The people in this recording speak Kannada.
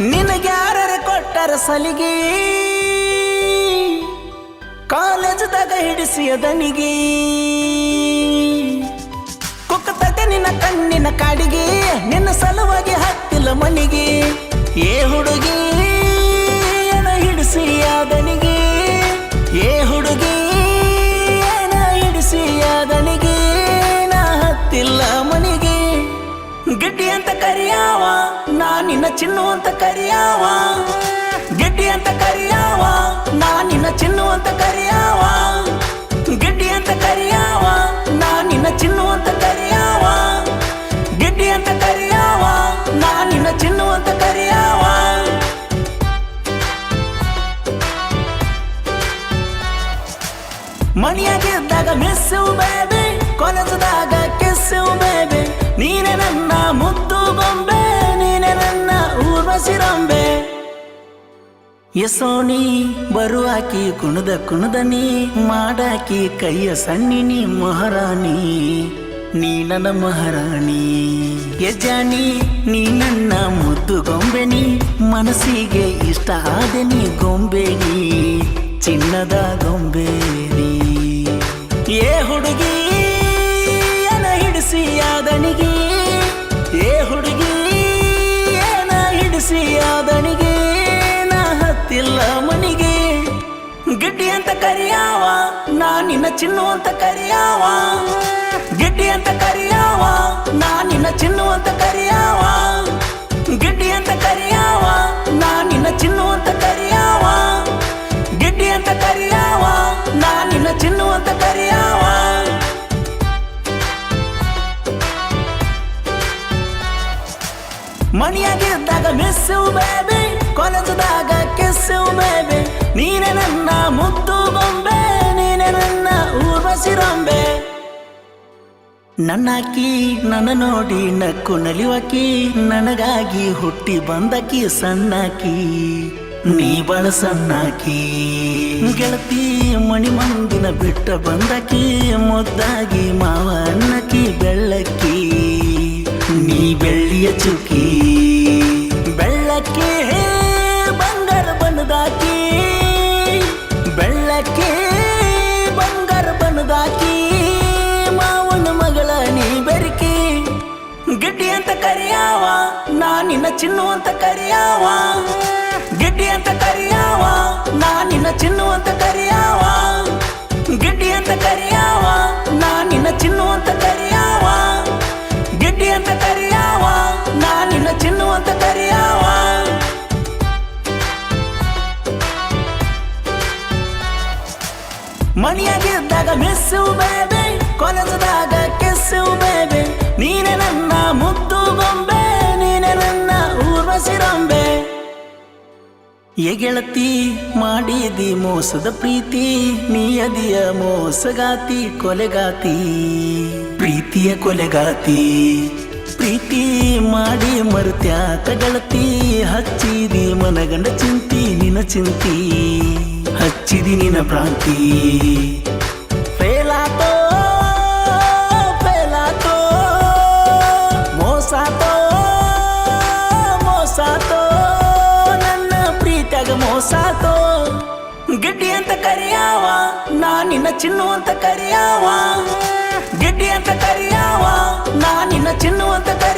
ನಿನಗ್ಯಾರ ಕೊಟ್ಟರ ಸಲಿಗೆ? ಕಾಲೇಜದಾಗ ಹಿಡಿಸಿ ಅದನಿಗಿ ಕುಕ್ಕತದೆ ನಿನ್ನ ಕಣ್ಣಿನ ಕಾಡಿಗೆ, ನಿನ್ನ ಸಲುವಾಗಿ ಹತ್ತಿಲ್ಲ ಮನೆಗೆ? ಏ ನಿನ್ನ ಚಿನ್ನು ಅಂತ ಕರಿಯಾವ? ಗೆಡ್ಡಿ ಅಂತ ಕರಿಯಾವ? ನಾ ನಿನ್ನ ಚಿನ್ನು ಅಂತ ಕರಿಯಾವ? ಗೆಡ್ಡಿ ಅಂತ ಕರಿಯಾವ? ನಾ ನಿನ್ನ ಚಿನ್ನು ಅಂತ ಕರಿಯಾವ? ಗೆಡ್ಡಿ ಅಂತ ಕರಿಯಾವ? ನಾ ನಿನ್ನ ಚಿನ್ನು ಅಂತ ಕರಿಯಾವ? ಮಣಿಯಾಗಿದ್ದಾಗ ಮಿಸ್ಸು ಬೇಬಿ ಕೊಲಸದಾಗ ಕಿಸ್ಸು ಬೇಬಿ ನೀನೆ ನನ್ನ ಮುದ್ದು ಎಸೋಣಿ ಬರುವಾಕಿ ಕುಣದ ಕುಣದನಿ, ಮಾಡಾಕಿ, ಕೈಯ ಸಣ್ಣಿನಿ, ಮಹಾರಾಣಿ, ನೀ ನನ್ನ ಮಹಾರಾಣಿ. ಯಜಾನಿ ನೀ ನನ್ನ ಮುದ್ದು ಗೊಂಬೆನಿ, ಮನಸ್ಸಿಗೆ ಇಷ್ಟ ಆದನಿ ಗೊಂಬೆನಿ, ಚಿನ್ನದ ಗೊಂಬೆನಿ. ಏ ಹುಡುಗಿ ಏನ ಹಿಡಿಸಿ ಆದನಿಗೆ ಏ ಹುಡುಗಿ ಏನ ಹಿಡಿಸಿ ಆದನಿಗೆ ಕರಿಯಾವ? ನಾ ನಿನ್ನ ಚಿನ್ನು ಅಂತ ಕರಿಯಾವ? ಗಿಡ್ಡಿ ಅಂತ ಕರಿಯಾವ? ನಾ ನಿನ್ನ ಚಿನ್ನು ಅಂತ ಕರಿಯಾವ? ಗಿಡ್ಡಿ ಅಂತ ಕರಿಯಾವ? ನಾ ನಿನ್ನ ಚಿನ್ನು ಅಂತ ಕರಿಯಾವ? ಗಿಡ್ಡಿ ಅಂತ ಕರಿಯಾವ? ನಾ ನಿನ್ನ ಚಿನ್ನು ಅಂತ ಕರಿಯಾವ? ಮಣಿಯಾಗಿದ್ದಾಗ ಮಿಸ್ಸು ಬೇಬಿ ಕಾಲೇಜದಾಗ ಕೆಸು ಬೇಬೆ ನೀನೆ ನನ್ನ ಮುದ್ದು ಬೊಂಬೆ ನೀನೆ ನನ್ನ ಊರ್ವಸಿರೊಂಬೆ ನನ್ನಾಕಿ, ನನ್ನ ನೋಡಿ ನಕ್ಕು ನಲಿವಾಕಿ, ನನಗಾಗಿ ಹುಟ್ಟಿ ಬಂದಕಿ ಸಣ್ಣಾಕಿ. ನೀ ಬಳ ಸಣ್ಣಾಕಿ. ಗೆಳತಿ ಮಣಿ ಮಂದಿನ ಬಿಟ್ಟ ಬಂದಕಿ, ಮುದ್ದಾಗಿ ಮಾವ ಕರಿಯಾವ ನಾ ನಿನ್ನ ಚಿನ್ನು ಅಂತ ಕರಿಯಾವ ಗಿಡ್ಡಿ ಅಂತ ಕರಿಯಾವ ನಾ ನಿನ್ನ ಚಿನ್ನು ಅಂತ ಕರಿಯಾವ ಗಿಡ್ಡಿ ಅಂತ ಕರಿಯಾವ ನಾ ನಿನ್ನ ಚಿನ್ನು ಅಂತ ಕರಿಯಾವ ಗಿಡ್ಡಿ ಅಂತ ಕರಿಯಾವ ನಾ ನಿನ್ನ ಚಿನ್ನು ಅಂತ ಕರಿಯಾವ ಮಣಿಯಾಗಿದ್ದಾಗ ಮಿಸ್ಸು ಬೇಬಿ ಕಾಲೇಜದಾಗ ಕಿಸ್ಸು ಬೇಬಿ ನೀನೆ ನನ್ನ ಮುದ್ದು ಗೊಂಬೆ ನೀನೆ ನನ್ನ ಊರ್ವಸಿರೊಂಬೆ ಏ ಗೆಳತಿ, ಮಾಡಿದಿ ಮೋಸದ ಪ್ರೀತಿ, ನೀಯದಿಯ ಮೋಸಗಾತಿ, ಕೊಲೆಗಾತಿ. ಪ್ರೀತಿಯ ಕೊಲೆಗಾತಿ, ಪ್ರೀತಿ ಮಾಡಿ ಮರುತ್ಯಾತ ಗೆಳತಿ. ಹಚ್ಚಿದಿ ಮನಗಂಡ ಚಿಂತಿ ನಿನ ಚಿಂತಿ. ಹಚ್ಚಿದಿ ನಿನ ಭ್ರಾಂತಿ ಮೋಸಾತೋ ಗಿಡ್ಡಿ ಅಂತ ಕರಿಯಾವ, ನಾ ನಿನ್ನ ಚಿನ್ನು ಅಂತ ಕರಿಯಾವ. ಗಿಡ್ಡಿ ಅಂತ ಕರಿಯಾವ, ನಾ ನಿನ್ನ ಚಿನ್ನು ಅಂತ ಕರಿಯಾವ.